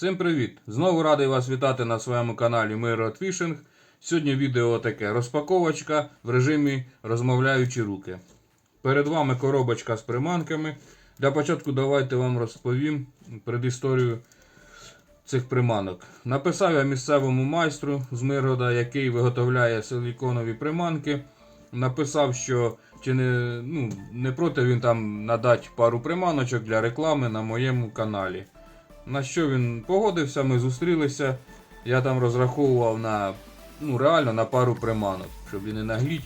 Всім привіт! Знову радий вас вітати на своєму каналі Mirror Fishing. Сьогодні відео таке розпаковочка в режимі розмовляючі руки. Перед вами коробочка з приманками. Для початку давайте вам розповім предісторію цих приманок. Написав я місцевому майстру з Миргода, який виготовляє силіконові приманки. Написав, що чи не, ну, не проти він там надати пару приманочок для реклами на моєму каналі. На що він погодився, ми зустрілися. Я там розраховував на ну, реально на пару приманок, щоб і не нагліть,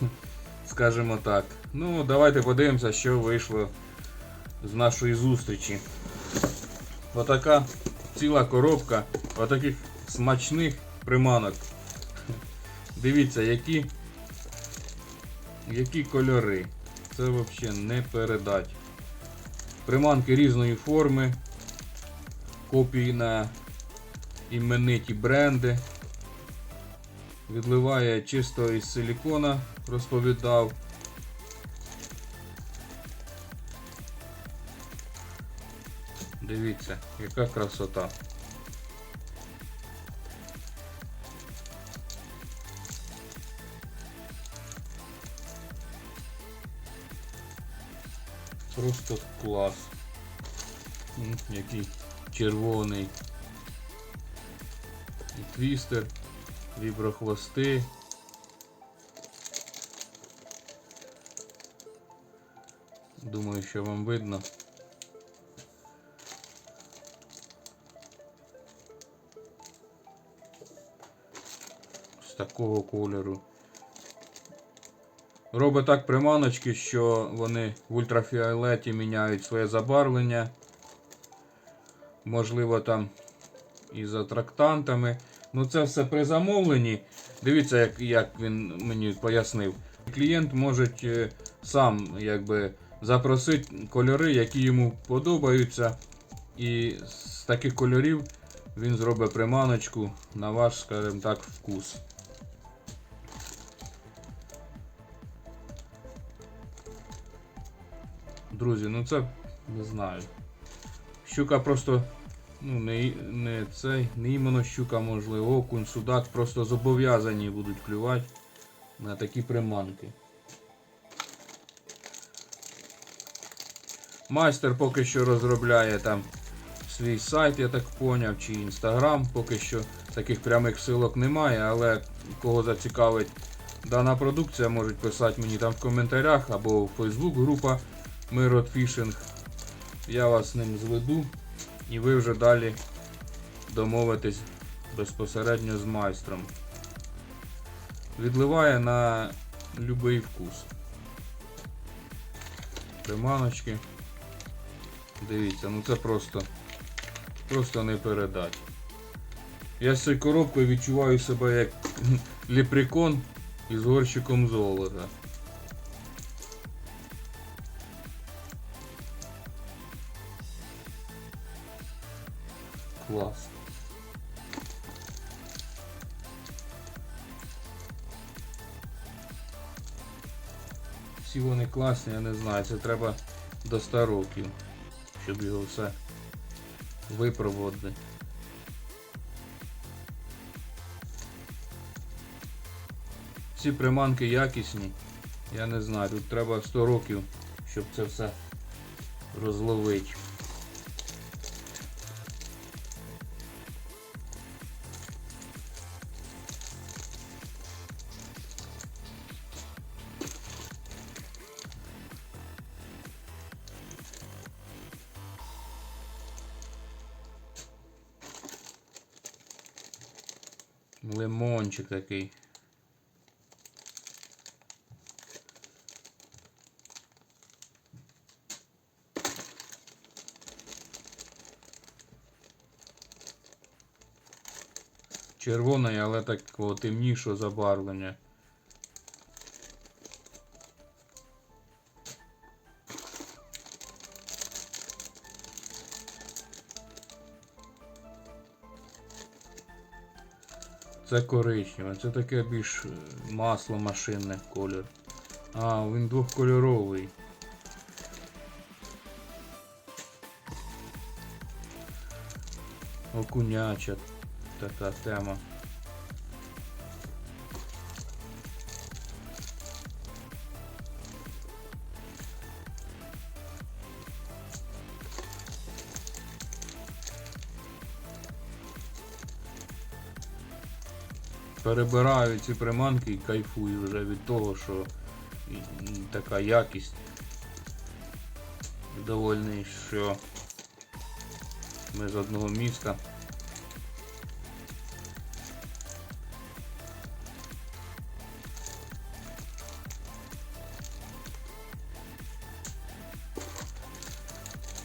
скажімо так. Ну, давайте подивимося, що вийшло з нашої зустрічі. Отака ціла коробка отаких смачних приманок. Дивіться, які, які кольори. Це взагалі не передать. Приманки різної форми копії на імениті бренди. Відливає чисто із силікона, розповідав. Дивіться, яка красота. Просто клас. Який червоний. І твістер, віброхвости. Думаю, що вам видно. З такого кольору. Робить так приманочки, що вони в ультрафіолеті міняють своє забарвлення. Можливо, там і за трактантами. Ну це все при замовленні. Дивіться, як, як він мені пояснив. Клієнт може е, сам якби, запросити кольори, які йому подобаються. І з таких кольорів він зробить приманочку на ваш, скажімо так, вкус. Друзі, ну це не знаю. Щука просто Ну, не, не цей, не іменно щука, можливо, окунь, судак просто зобов'язані будуть клювати на такі приманки. Майстер поки що розробляє там свій сайт, я так поняв, чи інстаграм, поки що таких прямих силок немає, але кого зацікавить дана продукція, можуть писати мені там в коментарях або в Facebook група Mirror Fishing. Я вас з ним зведу. І ви вже далі домовитесь безпосередньо з майстром. Відливає на будь-який вкус. Приманочки. Дивіться, ну це просто просто не передать. Я з цією коробкою відчуваю себе як ліпрекон із горщиком золота. Клас. Всі вони класні, я не знаю, це треба до 100 років, щоб його все випробувати. Ці приманки якісні, я не знаю, тут треба 100 років, щоб це все розловити. Лимончик такий. Червоний, але такого темнішого забарвлення. Це коричневе, це таке більш е, масло машинне колір. А, він двохкольоровий. Окуняча така тема. Перебираю ці приманки і кайфую вже від того, що така якість довольний, що ми з одного міста.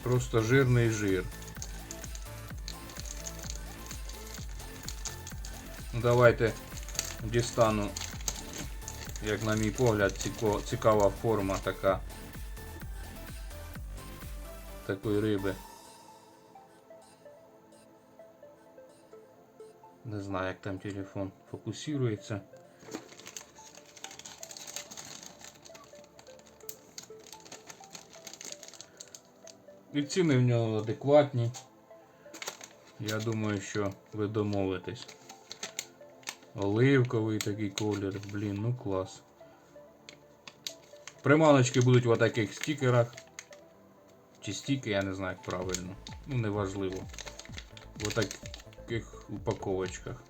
Просто жирний жир. Ну, Давайте дістану, як на мій погляд, цікава форма така такої риби. Не знаю, як там телефон фокусується. І ціни в нього адекватні. Я думаю, що ви домовитесь. Оливковий такий колір, блін, ну клас. Приманочки будуть в таких стікерах. Чи стіки, я не знаю як правильно. Ну, неважливо. В таких упаковочках.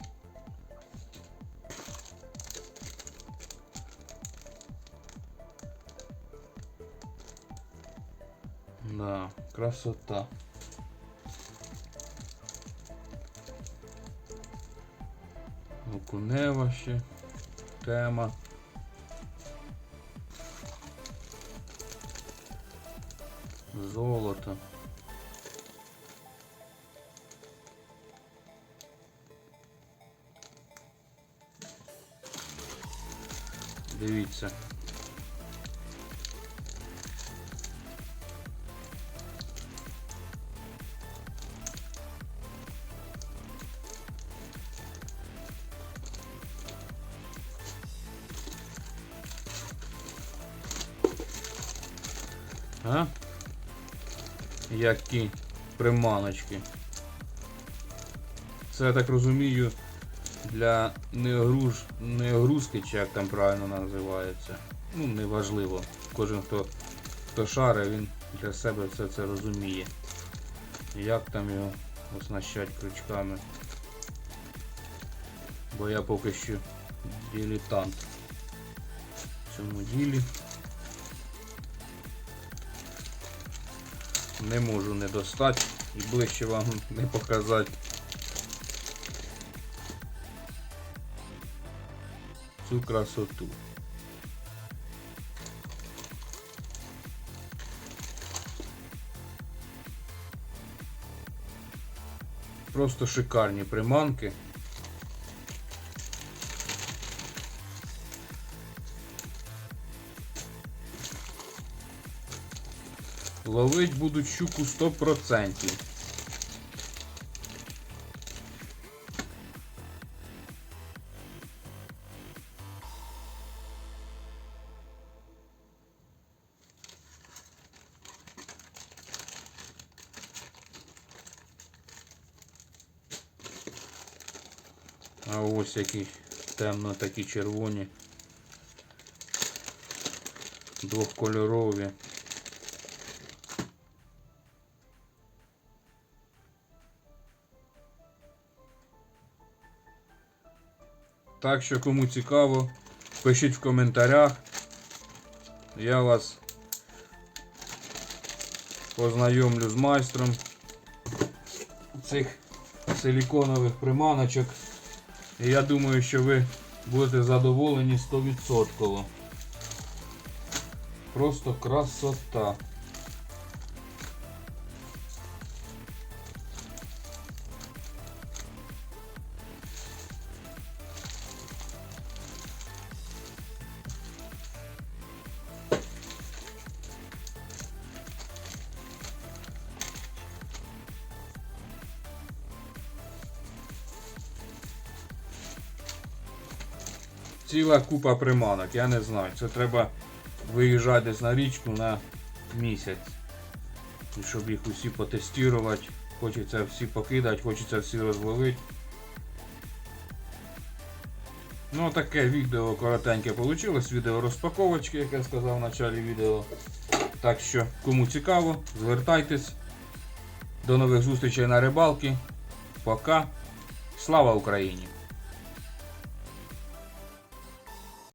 Да, красота. Окунева ще тема. Золото. Дивіться. А? Які приманочки. Це я так розумію для неогруз... неогрузки, чи як там правильно називається. Ну, неважливо. Кожен хто, хто шаре, він для себе все це розуміє. Як там його оснащать крючками. Бо я поки що дилетант в цьому ділі. Не можу не достати і ближче вам не показати. Цю красоту. Просто шикарні приманки. Ловить будуть щуку 100%. А ось які темно такі червоні. Двохкольорові. Так що кому цікаво, пишіть в коментарях. Я вас познайомлю з майстром цих силіконових приманочок. І я думаю, що ви будете задоволені 100%. Просто красота. Ціла купа приманок, я не знаю. Це треба виїжджати десь на річку на місяць. Щоб їх усі потестувати Хочеться всі покидати, хочеться всі розловити. Ну, таке відео коротеньке вийшло, відео розпаковочки, як я сказав в началі відео. Так що, кому цікаво, звертайтесь. До нових зустрічей на рибалки. Пока. Слава Україні!